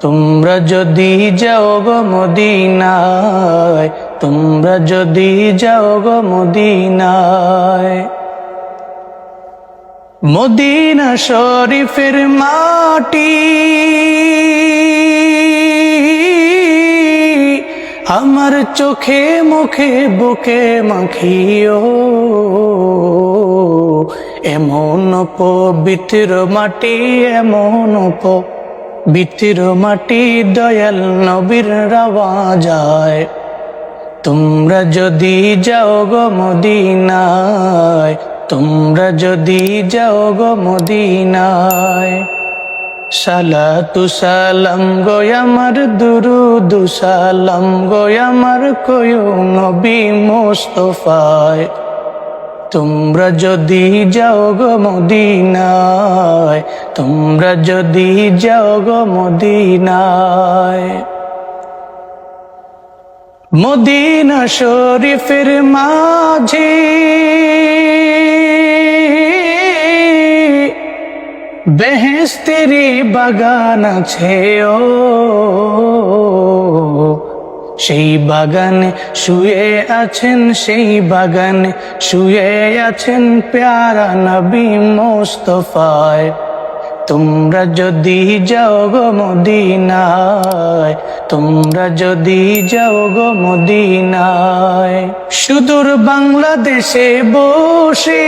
তোমরা যদি যাও গো মদিনায়, তোমরা যদি যাও গো মদিনায়। মদিনা শরীফের মাটি, আমার চোখে মুখে, বুকে মাখিও। এমন পবিত্র মাটি, এমন পবিত্র মাটি দয়াল নবীর রাওয়া যায়। তোমরা যদি যাও গো মদিনায়, তোমরা যদি যাও গো মদিনায়। সালাতু সালাম গো আমার দুরুদু, সালাম গো আমার কয়ু নবী মোস্তফায়। তোমরা যদি যাও গো মদিনায় তোমরা যদি যাও গো মদিনায়। মদিনা শরীফের মাঝে বেহেস্তেরি বাগান আছে ও। সেই বাগানে শুয়ে আছেন, সেই বাগানে শুয়ে আছেন প্যারা নবী মোস্তফায়। তোমরা যদি যাও গো মদিনায়, তোমরা যদি যাও গো মদিনায়, সুদূর বাংলাদেশে বসে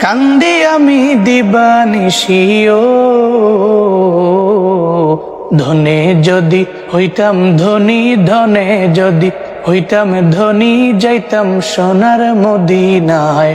কান্দি আমি দিবানিসিও ধনে যদি হইতাম ধনী, ধনে যদি হইতাম ধনী, যাইতাম সোনার মদিনায়।